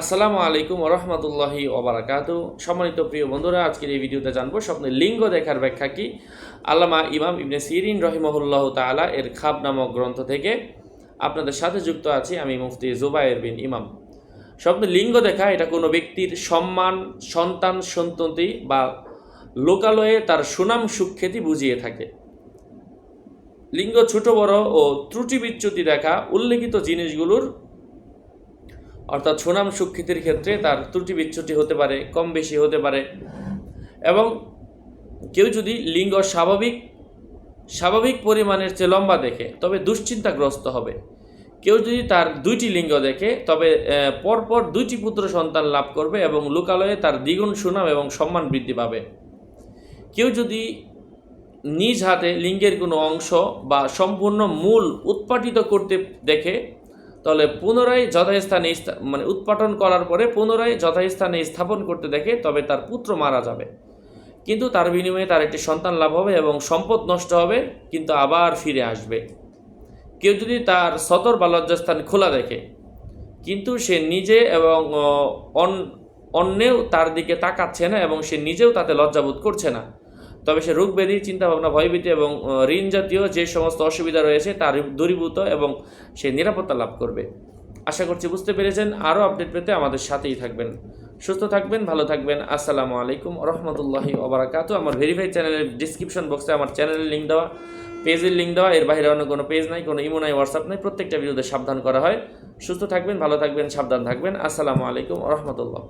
আসসালামু আলাইকুম রহমতুল্লাহি ওবরাকাত। সম্মানিত প্রিয় বন্ধুরা, আজকের এই ভিডিওতে জানব স্বপ্নে লিঙ্গ দেখার ব্যাখ্যা কি? আল্লামা ইমাম ইবনে সিরিন রহিমহুল্লাহ তাআলা এর খাব নামক গ্রন্থ থেকে আপনাদের সাথে যুক্ত আছি আমি মুফতি জুবায়ের বিন ইমাম। স্বপ্নে লিঙ্গ দেখা, এটা কোনো ব্যক্তির সম্মান, সন্তান, সন্ততি বা লোকালয়ে তার সুনাম, সুখ্যাতি বুঝিয়ে থাকে। লিঙ্গ ছোট বড় ও ত্রুটি বিচ্যুতি দেখা, উল্লেখিত জিনিসগুলোর অর্থাৎ সুনাম সুখ্যাতির ক্ষেত্রে তার ত্রুটি বিচ্যুতি হতে পারে, কম বেশি হতে পারে। এবং কেউ যদি লিঙ্গ স্বাভাবিক স্বাভাবিক পরিমাণের চেয়ে লম্বা দেখে, তবে দুশ্চিন্তাগ্রস্ত হবে। কেউ যদি তার দুইটি লিঙ্গ দেখে, তবে পরপর দুইটি পুত্র সন্তান লাভ করবে এবং লোকালয়ে তার দ্বিগুণ সুনাম এবং সম্মান বৃদ্ধি পাবে। কেউ যদি নিজ হাতে লিঙ্গের কোনো অংশ বা সম্পূর্ণ মূল উৎপাটিত করতে দেখে তাহলে পুনরায় যথাস্থানে মানে উৎপাটন করার পরে পুনরায় যথাস্থানে স্থাপন করতে দেখে তবে তার পুত্র মারা যাবে। কিন্তু তার বিনিময়ে তার একটি সন্তান লাভ হবে এবং সম্পদ নষ্ট হবে, কিন্তু আবার ফিরে আসবে। কেউ যদি তার সতর বা লজ্জাস্থান খোলা দেখে, কিন্তু সে নিজে এবং অন- অন্যেও তার দিকে তাকাচ্ছে না এবং সে নিজেও তাতে লজ্জাবোধ করছে না তবে সে রোগ ব্যাধি চিন্তাভাবনা, ভয়ভীতি এবং ঋণ জাতীয় যে সমস্ত অসুবিধা রয়েছে তার দূরীভূত এবং সে নিরাপত্তা লাভ করবে। আশা করছি বুঝতে পেরেছেন। আরও আপডেট পেতে আমাদের সাথেই থাকবেন। সুস্থ থাকবেন, ভালো থাকবেন। আসসালামু আলাইকুম রহমতুল্লাহি ওবরাকাত। আমার ভেরিফাইড চ্যানেলের ডিসক্রিপশন বক্সে আমার চ্যানেলের লিঙ্ক দেওয়া পেজের লিঙ্ক দেওয়া। এর বাইরে অন্য কোনো পেজ নাই, কোনো ইমো নাই হোয়াটসঅ্যাপ নাই। প্রত্যেকটা ভিডিওতে সাবধান করা হয়। সুস্থ থাকবেন, ভালো থাকবেন, সাবধান থাকবেন। আসসালামু আলাইকুম রহমতুল্লাহ।